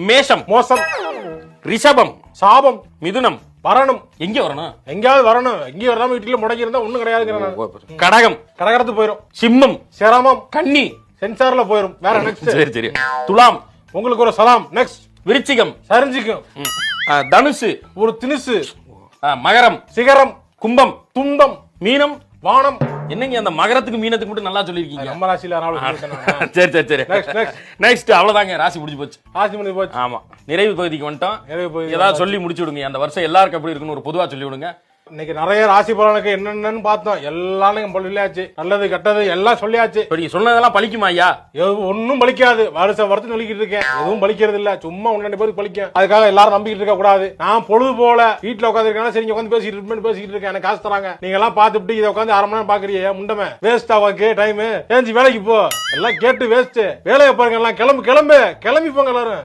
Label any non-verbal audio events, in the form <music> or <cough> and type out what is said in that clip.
மேஷம். மோசம். ரிஷபம். சாபம். மிதுனம். வரணும் எங்க வரணும்? எங்கேயாவது வரணும். எங்கேயும் வராம வீட்டுல முடங்கி இருந்தா ஒண்ணும் கிடையாதுங்கிறேன் கடகம். கடகரத்து போயிரும். சிம்மம். சிரமம். கன்னி. சென்சார்ல போயிரும். வேற <laughs> நெக்ஸ்ட் சரி சரி. துலாம். உங்களுக்கு ஒரு சலாம். நெக்ஸ்ட் விருச்சிகம். சரிஞ்சிக்கும். தனுசு. ஒரு தினுசு. மகரம். சிகரம். கும்பம். துன்பம் மீனம். வானம். என்னங்க அந்த மகரத்துக்கு மீனத்துக்கு மட்டும் நல்லா சொல்லிருக்கீங்க நம்ம ராசியில <laughs> சரி சரி சரி. நெக்ஸ்ட் அவ்வளவுதாங்க. ராசி முடிஞ்சு போச்சு. ஆசி மணி போச்சு. ஆமா. நிறைவு பகுதிக்கு வந்துட்டோம். நிறைவு ஏதாவது சொல்லி முடிச்சு விடுங்க. அந்த வருஷம் எல்லாருக்கும் எப்படி இருக்குன்னு ஒரு பொதுவா சொல்லி விடுங்க இன்னைக்கு நிறைய ராசி பலனுக்கு என்னென்னு பார்த்தோம். எல்லாரும் சொல்லியாச்சு நல்லது கெட்டது எல்லாம் சொல்லியாச்சு. நீங்க சொன்னதெல்லாம் பழிக்குமா ஐயா? எதுவும் ஒன்றும் பலிக்காது வருஷம் வருஷம் சொல்லிக்கிட்டு இருக்கேன். எதுவும் பலிக்கிறது இல்ல. சும்மா ஒன்னு பேருக்கு பலிக்கும் அதுக்காக எல்லாரும் நம்பிக்கிட்டு இருக்க கூடாது. நான் பொழுது போல வீட்டுல உட்காந்துருக்கேன் சரி உட்காந்து பேசிட்டு இருப்பேன் பேசிக்கிட்டு இருக்கேன். எனக்கு காசு தராங்க. நீங்க எல்லாம் பார்த்துட்டு இதை உட்காந்து அரை மணி நேரம் பாக்குறீங்க முண்டமே. வேஸ்ட் ஆவாக்கு டைம் ஏஞ்சி வேலைக்கு போ. எல்லாம் கேட்டு வேஸ்ட் வேலையை பாருங்க எல்லாம் கிளம்பு கிளம்பு. கிளம்பி போங்க எல்லாரும்.